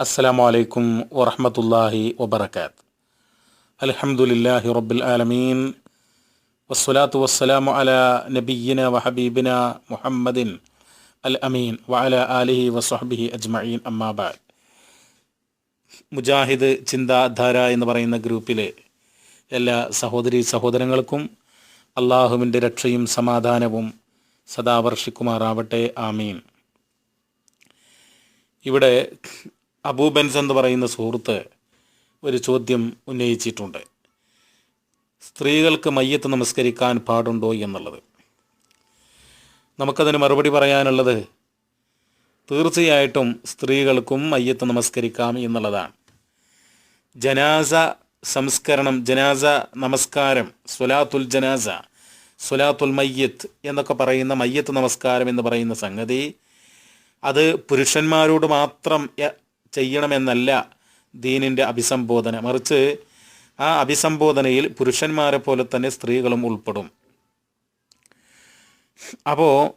അസ്സലാമു അലൈക്കും വറഹമത്തല്ലാഹി വബർക്കാത്ത് അലഹമുല്ലാഹി റബ്ബുൽ ആലമീൻ. വസ്സലാത്തു വസ്സലാമു അല നബീന വഹബീബിന മുഹമ്മദിൻ അൽ അമീൻ വഅല ആലിഹി വസ്ഹബിഹി അജ്മഈൻ. അമ്മാബാദ് മുജാഹിദ് ചിന്താധാര എന്ന് പറയുന്ന ഗ്രൂപ്പിലെ എല്ലാ സഹോദരി സഹോദരങ്ങൾക്കും അള്ളാഹുവിന്റെ രക്ഷയും സമാധാനവും സദാവർഷിക്കുമാറാവട്ടെ ആമീൻ. ഇവിടെ അബൂബൻസ് എന്ന് പറയുന്ന സുഹൃത്ത് ഒരു ചോദ്യം ഉന്നയിച്ചിട്ടുണ്ട്. സ്ത്രീകൾക്ക് മയ്യത്ത് നമസ്കരിക്കാൻ പാടുണ്ടോ എന്നുള്ളത്. നമുക്കതിന് മറുപടി പറയാനുള്ളത് തീർച്ചയായിട്ടും സ്ത്രീകൾക്കും മയ്യത്ത് നമസ്കരിക്കാം എന്നുള്ളതാണ്. ജനാസ സംസ്കരണം ജനാസ നമസ്കാരം സുലാത്തുൽ ജനാസ സുലാത്തുൽ മയ്യത്ത് എന്നൊക്കെ പറയുന്ന മയ്യത്ത് നമസ്കാരം എന്ന് പറയുന്ന സംഗതി അത് പുരുഷന്മാരോട് മാത്രം ചെയ്യണമെന്നല്ല ദീനിന്റെ അഭിസംബോധന. മറിച്ച് ആ അഭിസംബോധനയിൽ പുരുഷന്മാരെ പോലെ തന്നെ സ്ത്രീകളും ഉൾപ്പെടും. അപ്പോൾ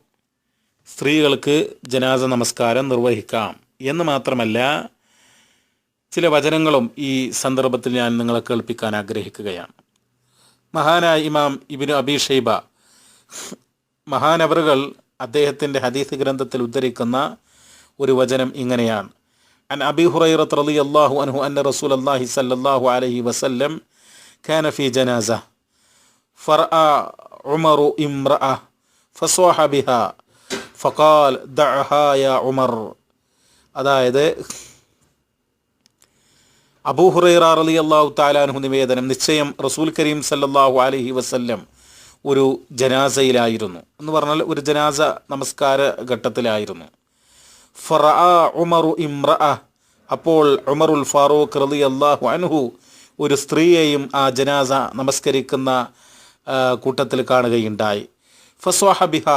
സ്ത്രീകൾക്ക് ജനാസ നമസ്കാരം നിർവഹിക്കാം. എന്ന് മാത്രമല്ല ചില വചനങ്ങളും ഈ സന്ദർഭത്തിൽ ഞാൻ നിങ്ങളെ കേൾപ്പിക്കാൻ ആഗ്രഹിക്കുകയാണ്. മഹാനായ ഇമാം ഇബിന് അബി ഷൈബ മഹാനവറുകൾ അദ്ദേഹത്തിന്റെ ഹദീസ് ഗ്രന്ഥത്തിൽ ഉദ്ധരിക്കുന്ന ഒരു വചനം ഇങ്ങനെയാണ്. അൻ അബി ഹുറൈറത്ത് റളി അള്ളാഹു അൻഹു അന്ന റസൂൽ അള്ളാഹി സല്ലല്ലാഹു അലൈഹി വസല്ലം كان في جنازة فرأى عمر امرأة فصاح بها فقال دعها يا عمر അതായത് അബൂഹുറൈറ റളി അള്ളാഹു താലാൻഹു നിവേദനം നിശ്ചയം റസൂൽ കരീം സല്ലല്ലാഹു അലൈഹി വസല്ലം ഒരു ജനാസയിലായിരുന്നു എന്ന് പറഞ്ഞാൽ ഒരു ജനാസ നമസ്കാര ഘട്ടത്തിലായിരുന്നു ഫറ ഉമറു ഇമ്ര അപ്പോൾ ഉമറുൽ ഫാറൂഖ് റലി അള്ളാഹു അൻഹു ഒരു സ്ത്രീയെയും ആ ജനാസ നമസ്കരിക്കുന്ന കൂട്ടത്തിൽ കാണുകയുണ്ടായി. ഫസ്വാഹ ബിഹ.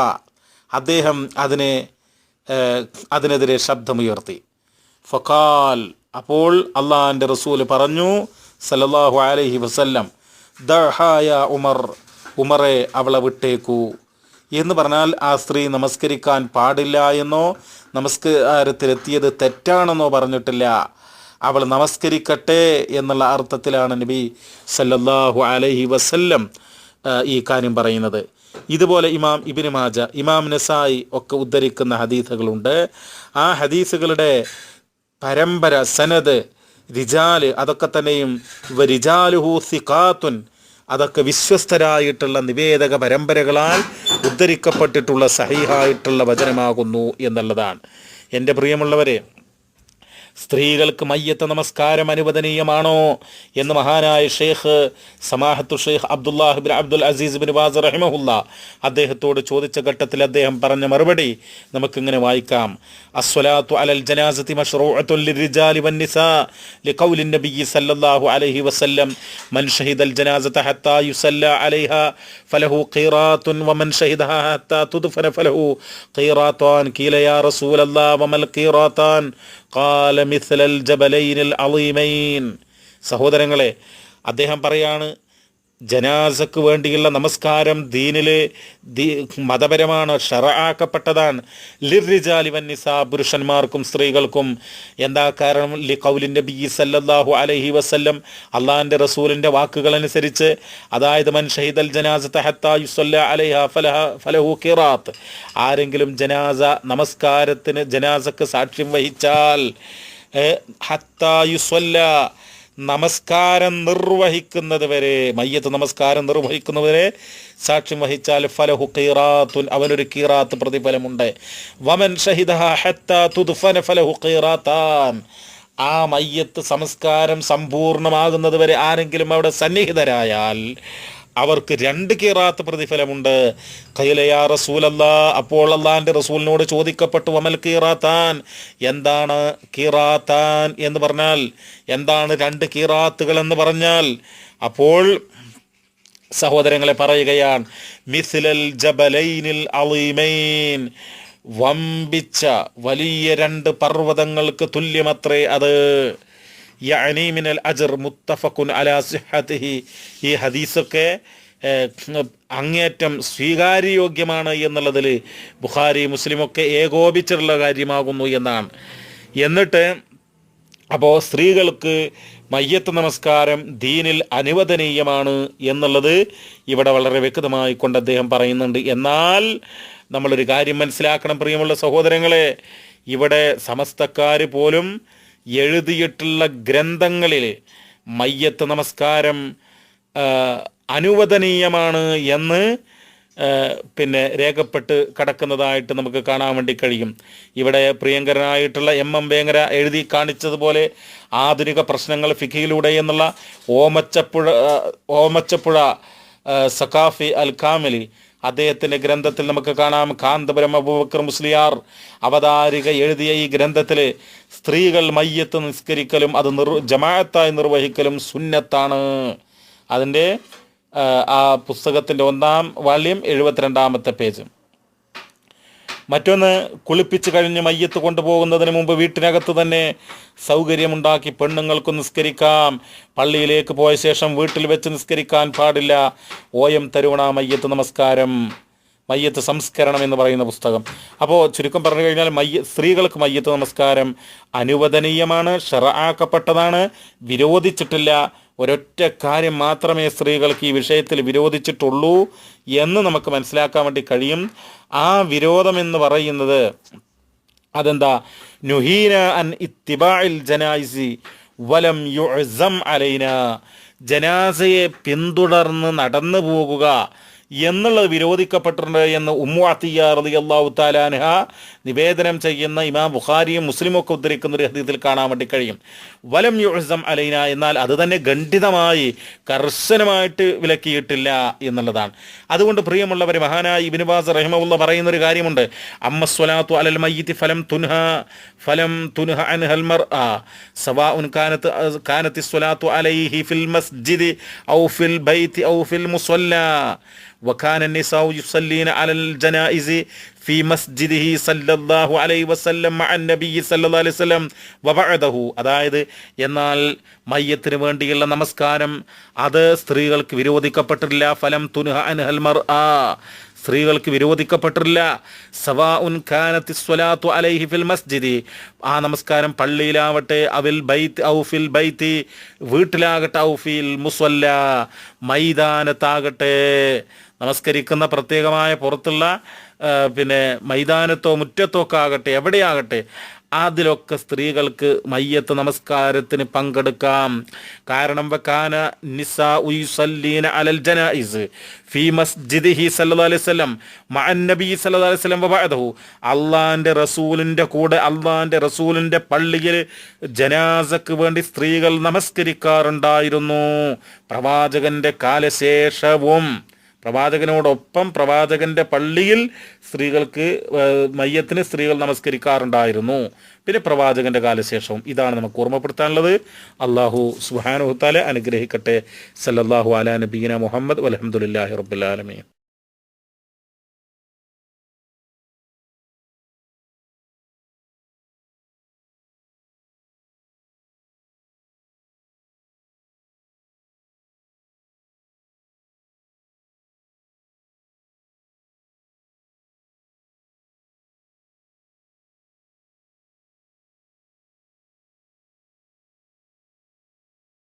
അദ്ദേഹം അതിനെ അതിനെതിരെ ശബ്ദമുയർത്തി. ഫക്കാൽ അപ്പോൾ അള്ളാഹിന്റെ റസൂൽ പറഞ്ഞു സലല്ലാഹു അലഹി വസല്ലം ദഹായ ഉമർ ഉമറെ അവളെ വിട്ടേക്കൂ. എന്ന് പറഞ്ഞാൽ ആ സ്ത്രീ നമസ്കരിക്കാൻ പാടില്ല എന്നോ നമസ്കാരത്തിലെത്തിയത് തെറ്റാണെന്നോ പറഞ്ഞിട്ടില്ല. അവൾ നമസ്കരിക്കട്ടെ എന്നുള്ള അർത്ഥത്തിലാണ് നബി സല്ലല്ലാഹു അലൈഹി വസല്ലം ഈ കാര്യം പറയുന്നത്. ഇതുപോലെ ഇമാം ഇബിന് മാജ ഇമാം നസായി ഒക്കെ ഉദ്ധരിക്കുന്ന ഹദീസുകളുണ്ട്. ആ ഹദീസുകളുടെ പരമ്പര സനത് റിജാൽ അതൊക്കെ തന്നെയും വരിജാലുഹു സിഖാത്തുൻ അതൊക്കെ വിശ്വസ്തരായിട്ടുള്ള നിവേദക പരമ്പരകളാൽ ഉദ്ധരിക്കപ്പെട്ടിട്ടുള്ള സഹിഹായിട്ടുള്ള വചനമാകുന്നു എന്നുള്ളതാണ്. എന്റെ പ്രിയമുള്ളവരെ സ്ത്രീകൾക്ക് മയ്യത്ത നമസ്കാരം അനുവദനീയമാണോ എന്ന് മഹാനായ ഷെയ്ഖ് സമാഹത്തു ഷെയ്ഖ് അബ്ദുല്ലാഹിബിൻ അബ്ദുൽ അസീസ് ബിൻ വാസ് റഹിമഹുല്ല അദ്ദേഹത്തോട് ചോദിച്ച ഘട്ടത്തിൽ അദ്ദേഹം പറഞ്ഞ മറുപടി നമുക്കിങ്ങനെ വായിക്കാം. അസ്വലാത്തു അലൽ ജനാസത്തി മഷ്റൂഅത്തുൻ ലിർരിജാലി വന്നിസാ ലിഖൗലി നബി സല്ലല്ലാഹു അലൈഹി വസല്ലം. മൻ ഷഹിദൽ ജനാസത ഹത്താ യുസല്ല അലൈഹ ഫലഹു ഖീറാത്തുൻ വമൻ ഷഹിദഹ ഹത്താ തുദ്ഫന ഫലഹു ഖീറാത്താൻ. കീല യാ റസൂലല്ലാഹ് വമൽ സഹോദരങ്ങളെ അദ്ദേഹം പറയാണ് ജനാസക്ക് വേണ്ടിയുള്ള നമസ്കാരം ദീനിൽ മതപരമാണ് ഷറാക്കപ്പെട്ടതാണ് ലിർരിജാലി വന്നിസ പുരുഷന്മാർക്കും സ്ത്രീകൾക്കും എന്താ കാരണം? ലി കൗലിന്റെ ബി സല്ലാഹു അലഹി വസല്ലം അള്ളാഹിന്റെ റസൂലിന്റെ വാക്കുകൾ അനുസരിച്ച് അതായത് മൻ ഷഹീദൽ ജനാസ ഹത്താ ഫലഹ ഫലഹു കിറാത്ത് ആരെങ്കിലും ജനാസ നമസ്കാരത്തിന് ജനാസക്ക് സാക്ഷ്യം വഹിച്ചാൽ ഹത്തായുസ്വല്ല നമസ്കാരം നിർവഹിക്കുന്നത് വരെ മയ്യത്ത് നമസ്കാരം നിർവഹിക്കുന്നവരെ സാക്ഷ്യം വഹിച്ചാൽ ഫലഹു കീറാത്തുൻ അവനൊരു കീറാത്ത് പ്രതിഫലമുണ്ട്. വമൻ ഫലഹു കീറാത്താൻ ആ മയ്യത്ത് സംസ്കാരം സമ്പൂർണമാകുന്നത് വരെ ആരെങ്കിലും അവിടെ സന്നിഹിതരായാൽ അവർക്ക് രണ്ട് കീറാത്ത് പ്രതിഫലമുണ്ട്. കൈലയാ റസൂലല്ല അപ്പോൾ അള്ളാന്റെ റസൂലിനോട് ചോദിക്കപ്പെട്ടു അമൽ കീറാത്താൻ? എന്താണ് കീറാത്താൻ? എന്ന് പറഞ്ഞാൽ എന്താണ് രണ്ട് കീറാത്തുകൾ? എന്ന് പറഞ്ഞാൽ അപ്പോൾ സഹോദരങ്ങളെ പറയുകയാണ് മിസിലൽ ജബലൈനിൽ അളീമൈൻ. വമ്പിച്ച വലിയ രണ്ട് പർവതങ്ങൾക്ക് തുല്യമത്രേ അത്. ഈ ഹദീസൊക്കെ അങ്ങേറ്റം സ്വീകാര്യയോഗ്യമാണ് എന്നുള്ളതിൽ ബുഖാരി മുസ്ലിമൊക്കെ ഏകോപിച്ചിട്ടുള്ള കാര്യമാകുന്നു എന്നാണ്. എന്നിട്ട് അപ്പോൾ സ്ത്രീകൾക്ക് മയ്യത്ത് നമസ്കാരം ദീനിൽ അനുവദനീയമാണ് എന്നുള്ളത് ഇവിടെ വളരെ വ്യക്തമായി കൊണ്ട് അദ്ദേഹം പറയുന്നുണ്ട്. എന്നാൽ നമ്മളൊരു കാര്യം മനസ്സിലാക്കണം പ്രിയമുള്ള സഹോദരങ്ങളെ. ഇവിടെ സമസ്തക്കാർ പോലും എഴുതിയിട്ടുള്ള ഗ്രന്ഥങ്ങളിൽ മയ്യത്ത് നമസ്കാരം അനുവദനീയമാണ് എന്ന് പിന്നെ രേഖപ്പെട്ട് കടക്കുന്നതായിട്ട് നമുക്ക് കാണാൻ വേണ്ടി കഴിയും. ഇവിടെ പ്രിയങ്കരനായിട്ടുള്ള എം എം വേങ്ങര എഴുതി കാണിച്ചതുപോലെ ആധുനിക പ്രശ്നങ്ങൾ ഫിഖിയിലൂടെ എന്നുള്ള ഓമച്ചപ്പുഴ ഓമച്ചപ്പുഴ സഖാഫി അൽ കാമിലി അദ്ദേഹത്തിന്റെ ഗ്രന്ഥത്തിൽ നമുക്ക് കാണാം കാന്തപുരം അബൂബക്കർ മുസ്ലിയാർ അവതാരിക എഴുതിയ ഈ ഗ്രന്ഥത്തിൽ സ്ത്രീകൾ മയ്യത്ത് നിസ്കരിക്കലും അത് നിർ ജമാഅത്തായി നിർവഹിക്കലും സുന്നത്താണ്. അതിന്റെ ആ, പുസ്തകത്തിന്റെ ഒന്നാം വാല്യം എഴുപത്തിരണ്ടാമത്തെ പേജ്. മറ്റൊന്ന് കുളിപ്പിച്ച് കഴിഞ്ഞ് മയ്യത്ത് കൊണ്ടുപോകുന്നതിന് മുമ്പ് വീട്ടിനകത്ത് തന്നെ സൗകര്യമുണ്ടാക്കി പെണ്ണുങ്ങൾക്ക് നിസ്കരിക്കാം. പള്ളിയിലേക്ക് പോയ ശേഷം വീട്ടിൽ വെച്ച് നിസ്കരിക്കാൻ പാടില്ല. ഓ എം തരുവണ മയ്യത്ത് നമസ്കാരം. മയ്യത്ത് സംസ്കരണം എന്ന് പറയുന്ന പുസ്തകം. അപ്പോൾ ചുരുക്കം പറഞ്ഞു കഴിഞ്ഞാൽ മയ്യ സ്ത്രീകൾക്ക് മയ്യത്ത് നമസ്കാരം അനുവദനീയമാണ് ഷെറാക്കപ്പെട്ടതാണ് വിരോധിച്ചിട്ടില്ല. ഒരൊറ്റ കാര്യം മാത്രമേ സ്ത്രീകൾക്ക് ഈ വിഷയത്തിൽ വിരോധിച്ചിട്ടുള്ളൂ എന്ന് നമുക്ക് മനസ്സിലാക്കാൻ വേണ്ടി കഴിയും. ആ വിരോധം എന്ന് പറയുന്നത് അതെന്താ? നുഹീന അൻ ഇത്തിബായിൽ ജനായിസി വലം യുഅസം അലൈന. ജനാസയെ പിന്തുടർന്ന് നടന്നു പോകുക എന്നുള്ളത് വിരോധിക്കപ്പെട്ടിട്ടുണ്ട് എന്ന് ഉമ്മു റതി താലാൻഹ നിവേദനം ചെയ്യുന്ന ഇമാം ബുഖാരിയും മുസ്ലിമൊക്കെ ഉദ്ധരിക്കുന്ന ഒരു ഹദീത്തിൽ കാണാൻ വേണ്ടി കഴിയും. വലം യുഹസം അലൈന എന്നാൽ അത് തന്നെ ഖണ്ഡിതമായി കർശനമായിട്ട് വിലക്കിയിട്ടില്ല എന്നുള്ളതാണ്. അതുകൊണ്ട് പ്രിയമുള്ളവർ മഹാനായ ഇബിനുബാസ് റഹിമുള്ള പറയുന്ന ഒരു കാര്യമുണ്ട്. അമ്മ സ്വലാത്തു അലൽ മയ്യത്തി ഫലം തുൻഹ ഫലം തുൻഹ അൻ ഹൽമർ ആ സവാ ഉൻ കാനത്ത് കാനത്തി സ്വലാത്തു അലൈഹി ഫിൽ മസ്ജിദ് ഔ ഫിൽ ബൈത്തി ഔ ഫിൽ മുസല്ല وكان النساء يصلين على الجنائز في مسجده صلى الله عليه وسلم مع النبي صلى الله عليه وسلم وبعده അതായത് എന്നാൽ മയ്യത്തിന് വേണ്ടിയുള്ള നമസ്കാരം അത് സ്ത്രീകൾക്ക് വിരോധിക്കപ്പെട്ടിട്ടില്ല ഫലം തുൻഹ അൻഹൽ മർആ സ്ത്രീകൾക്ക് വിരോധിക്കപ്പെട്ടിട്ടില്ല സവാ ഉൻ ഖാനത്തി സ്വലാത്തു അലൈഹി ഫിൽ മസ്ജിദി ആ നമസ്കാരം പള്ളിയിലാവട്ടെ അവിൽ ബൈത്ത് ഔ ഫിൽ ബൈത്തി വീട്ടിലാകട്ടെ ഔ ഫിൽ മുസ്വല്ല മൈതാനത്താകട്ടെ നമസ്കരിക്കുന്ന പ്രത്യേകമായ പുറത്തുള്ള പിന്നെ മൈതാനത്തോ മുറ്റത്തോ ഒക്കെ ആകട്ടെ എവിടെയാകട്ടെ അതിലൊക്കെ സ്ത്രീകൾക്ക് മയ്യത്ത് നമസ്കാരത്തിന് പങ്കെടുക്കാം. കാരണം വെക്കാന നിസ ഉയുസല്ലീന അലൽ ജനായിസ് ഫി മസ്ജിദിഹി സല്ലല്ലാഹു അലൈഹി വസല്ലം മഅൻ നബി സല്ലല്ലാഹു അലൈഹി വസല്ലം വബഅദഹു. അള്ളാഹിന്റെ റസൂലിന്റെ കൂടെ അള്ളാഹിന്റെ റസൂലിന്റെ പള്ളിയിൽ ജനാസക്ക് വേണ്ടി സ്ത്രീകൾ നമസ്കരിക്കാറുണ്ടായിരുന്നു. പ്രവാചകന്റെ കാലശേഷവും പ്രവാചകനോടൊപ്പം പ്രവാചകന്റെ പള്ളിയിൽ സ്ത്രീകൾക്ക് മയ്യത്തിന് സ്ത്രീകൾ നമസ്കരിക്കാറുണ്ടായിരുന്നു. പിന്നെ പ്രവാചകന്റെ കാലശേഷവും ഇതാണ് നമുക്ക് ഓർമ്മപ്പെടുത്താനുള്ളത്. അള്ളാഹു സുഹാനുഹത്താലെ അനുഗ്രഹിക്കട്ടെ. സല്ലാഹു അലാ നബീന മുഹമ്മദ് വലഹമുല്ലാഹി റബ്ബുലാലമീൻ